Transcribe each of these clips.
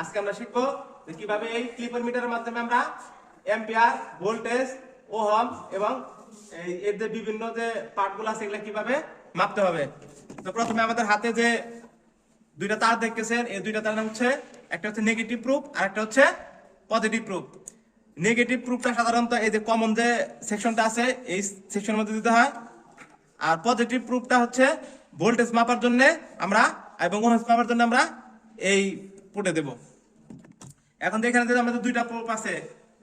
আজকে আমরা শিখব যে কীভাবে এই ক্লিপার মিটারের মাধ্যমে আমরা এম্পিয়ার ভোল্টেজ ওহম এবং এর যে বিভিন্ন যে পার্টগুলো আছে এগুলো কীভাবে মাপতে হবে। তো প্রথমে আমাদের হাতে যে দুইটা তার দেখতেছেন, এই দুইটা তার হচ্ছে, একটা হচ্ছে নেগেটিভ প্রুফ আর একটা হচ্ছে পজিটিভ প্রুফ নেগেটিভ প্রুফটা সাধারণত এই যে কমন যে সেকশনটা আছে, এই সেকশনের মধ্যে দিতে হয়। আর পজিটিভ প্রুফটা হচ্ছে ভোল্টেজ মাপার জন্য আমরা এবং ওহমস মাপার জন্য আমরা এই পুটে দেব। এখন এখানে যে আমাদের দুইটা প্রুফ আছে।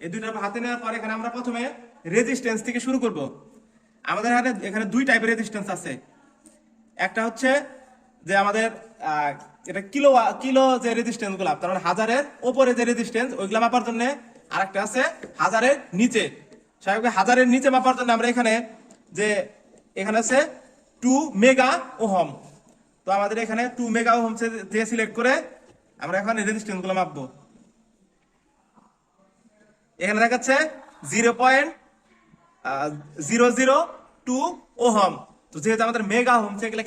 এই দুইটা হাতে নেওয়ার পর এখানে আমরা প্রথমে রেজিস্ট্যান্স থেকে শুরু করব। আমাদের হাতে এখানে দুই টাইপের রেজিস্ট্যান্স আছে। একটা হচ্ছে যে আমাদের এটা কিলো কিলো যে রেজিস্ট্যান্সগুলা, তার মানে হাজারের ওপরে যে রেজিস্ট্যান্স ওইগুলা মাপার জন্য আর একটা আছে হাজারের নিচে। স্বাভাবিক হাজারের নিচে মাপার জন্য আমরা এখানে যে, এখানে আছে টু মেগা ওহম। তো আমাদের এখানে টু মেগা ওহম যে সিলেক্ট করে আমরা এখন রেজিস্ট্যান্সগুলো মাপবো। এখানে দেখাচ্ছে zero point zero zero two ohm. তো যেহেতু আমাদের মেগা হোম সেগুলো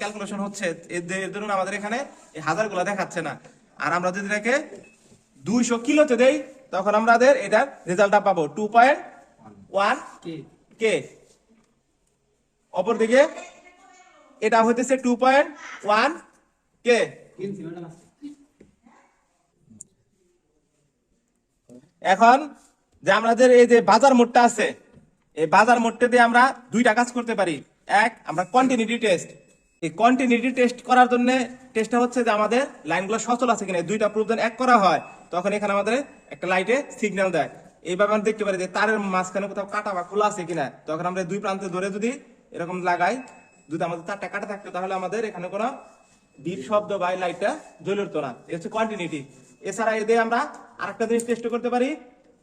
ক্যালকুলেশন হচ্ছে এর জন্য আমাদের এখানে হাজারগুলা দেখাচ্ছে না। আর আমরা যদি এটাকে দুইশো কিলোতে দেই, তখন আমাদের এটার রেজাল্টটা পাবো টু পয়েন্ট ওয়ান কে। অপরদিকে এটা হইতেছে টু পয়েন্ট ওয়ান কে। এখন যে আমাদের এই যে বাজার মোডটা আছে, এই বাজার মোডটা দিয়ে আমরা দুইটা কাজ করতে পারি। এক, আমরা কন্টিনিউটি টেস্ট এই কন্টিনিউটি টেস্ট করার জন্য টেস্টটা হচ্ছে যে আমাদের লাইনগুলো সচল আছে কিনা দুইটা প্রুফ এক করা হয়, তখন এখানে আমাদের একটা লাইটে সিগন্যাল দেয়। এইভাবে আমরা দেখতে পারি যে তারের মাঝখানে কোথাও কাটা বা খোলা আছে কিনা, তখন আমরা দুই প্রান্তে ধরে যদি এরকম লাগাই, যদি আমাদের তারটা কাটা থাকতো, তাহলে আমাদের এখানে কোনো বিপ শব্দ বা লাইটটা জ্বলে উঠতো না। এটা হচ্ছে কন্টিনিউটি এছাড়া এদের আমরা আরেকটা জিনিস টেস্ট করতে পারি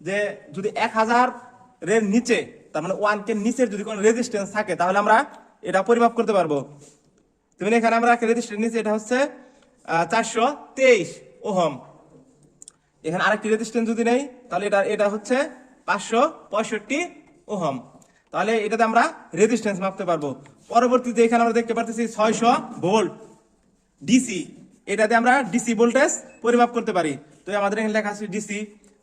যে যদি এক হাজার এর নিচে, তার মানে ওয়ান কে নিচের যদি কোনো রেজিস্ট্যান্স থাকে, তাহলে আমরা এটা পরিমাপ করতে পারব। তুমি এখানে আমরা রেজিস্ট্যান্স নিচে এটা হচ্ছে চারশো তেইশ ওহম। এখানে আরেকটি রেজিস্ট্যান্স যদি নেই, তাহলে এটা এটা হচ্ছে পাঁচশো পঁয়ষট্টি ওহম। তাহলে এটাতে আমরা রেজিস্ট্যান্স মাপতে পারব। পরবর্তীতে এখানে আমরা দেখতে পাচ্ছি ছয়শো ভোল্ট ডিসি। এটাতে আমরা ডিসি ভোল্টেজ পরিমাপ করতে পারি। তো আমাদের এখানে লেখা আছে ডিসি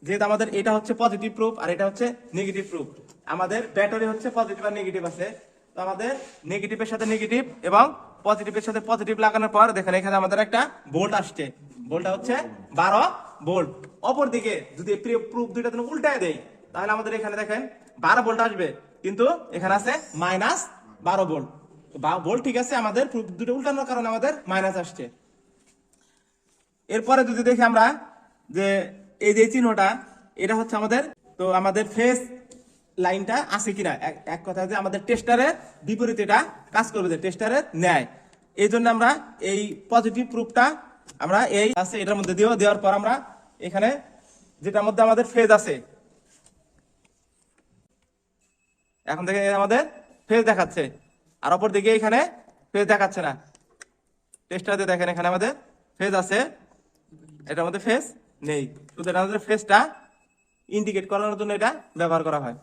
যেহেতু আমাদের এটা হচ্ছে পজিটিভ প্রুফ আর এটা হচ্ছে নেগেটিভ প্রুফ আমাদের ব্যাটারি হচ্ছে পজিটিভ আর নেগেটিভ আছে। তো আমাদের নেগেটিভের সাথে নেগেটিভ এবং পজিটিভের সাথে পজিটিভ লাগানোর পর দেখেন এখানে আমাদের একটা ভোল্ট আসছে। ভোল্টটা হচ্ছে বারো ভোল্ট অপরদিকে যদি প্রুফ দুইটা তুমি উল্টায় দেই, তাহলে আমাদের এখানে দেখেন বারো ভোল্ট আসবে। কিন্তু এখানে আছে মাইনাস বারো ভোল্ট ভোল্ট ঠিক আছে, আমাদের প্রুফ দুটো উল্টানোর কারণে আমাদের মাইনাস আসছে। এরপরে যদি দেখি আমরা যে এই যে চিহ্নটা, এটা হচ্ছে আমাদের, তো আমাদের ফেস লাইনটা আছে কিনা? এক- কথা যে আমাদের টেস্টারের বিপরীতে এটা কাজ করবে যে টেস্টারের ন্যায়। এই জন্য আমরা এই পজিটিভ প্রুফটা আমরা এই আছে, এটার মধ্যে দিও দেওয়ার পর আমরা এখানে যেটার মধ্যে আমাদের ফেজ আছে, এখন দেখে আমাদের ফেজ দেখাচ্ছে, আর অপর দিকে এখানে ফেজ দেখাচ্ছে না। টেস্টারতে দেখেন এখানে আমাদের ফেজ আছে। এটার আমাদের ফেস নেই। এটা আমাদের ফেসটা ইন্ডিকেট করানোর জন্য এটা ব্যবহার করা হয়।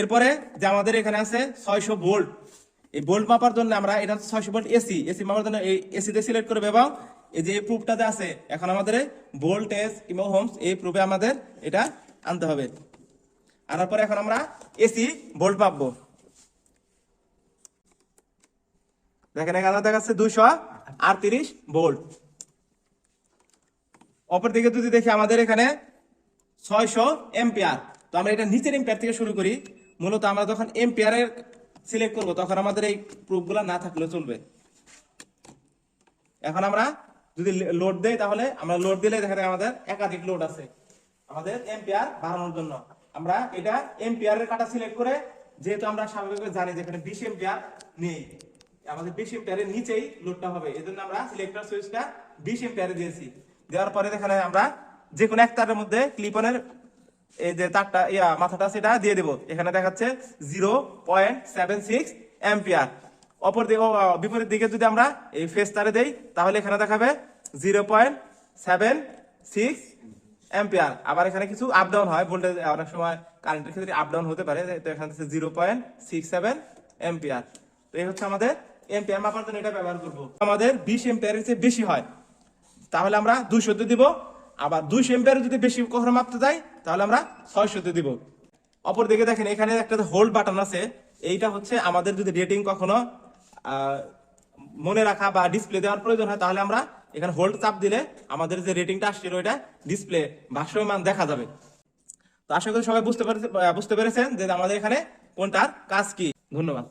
এরপরে যে আমাদের এখানে আছে ছয়শো ভোল্ট। এই ভোল্ট মাপার জন্য আমরা, এটা ছয়শো ভোল্ট এসি এসি মাপার জন্য এই এসিতে সিলেক্ট করবে এবং এই যে প্রুফটাতে আছে, এখন আমাদের ভোল্টেজ কিংবা হোমস এই প্রুফে আমাদের এটা আনতে হবে। আনার পরে এখন আমরা এসি ভোল্ট মাপবো। দেখেন, এখানে দেখাচ্ছে দুইশো আটত্রিশ ভোল্ট অপরদিকে যদি দেখি আমাদের এখানে ছয়শো এম্পিয়ার, তো আমরা এটা নিচের এম্পিয়ার থেকে শুরু করি। মূলত আমরা যখন এম্পিয়ারের সিলেক্ট করব, তখন আমাদের এই প্রুফগুলো না থাকলে চলবে। এখন আমরা যদি লোড দেই তাহলে আমরা লোড দিলে দেখা যায় আমাদের একাধিক লোড আছে আমাদের এম্পিয়ার বাড়ানোর জন্য। আমরা এটা এম্পিয়ারের কাটা সিলেক্ট করে, যেহেতু আমরা স্বাভাবিকভাবে জানি যে এখানে বিশ এম্পিয়ার নেই। আমাদের বিশ এম্পিয়ারের নিচেই লোডটা হবে। এই জন্য আমরা সিলেক্টর সুইচটা বিশ এম্পিয়ারে দিয়েছি। দেওয়ার পরে এখানে আমরা যে কোনো এক তারের মধ্যে ক্লিপনের এই যে তারটা, ইয়া, মাথাটা, সেটা দিয়ে দেবো। এখানে দেখাচ্ছে zero point seven six ampere অপর দিকে বিপরীত দিকে যদি আমরা এই ফেস তারে দেই, তাহলে এখানে দেখাবে zero point seven six ampere আবার এখানে কিছু আপ ডাউন হয় ভোল্টেজ অনেক সময় কারেন্টের ক্ষেত্রে আপ ডাউন হতে পারে, তো এখানে zero point six seven ampere তো এই হচ্ছে আমাদের এম্পিয়ার মাপার জন্য এটা ব্যবহার করব। আমাদের বিশ এম্পিয়ারের চেয়ে বেশি হয়। তাহলে আমরা দুইশোতে দিব। আবার দুইশো এম্পিয়ার যদি বেশি কখনো মাপতে যাই, তাহলে আমরা ছয়শোতে দিব। অপরদিকে দেখেন, এখানে একটা হোল্ড বাটন আছে। এইটা হচ্ছে আমাদের যদি রেটিং কখনো মনে রাখা বা ডিসপ্লে দেওয়ার প্রয়োজন হয়, তাহলে আমরা এখানে হোল্ড চাপ দিলে আমাদের যে রেটিংটা আসছিল, ওইটা ডিসপ্লে ভাষ্যমান দেখা যাবে। তো আশা করি সবাই বুঝতে পেরেছে বুঝতে পেরেছেন যে আমাদের এখানে কোনটার কাজ কি। ধন্যবাদ।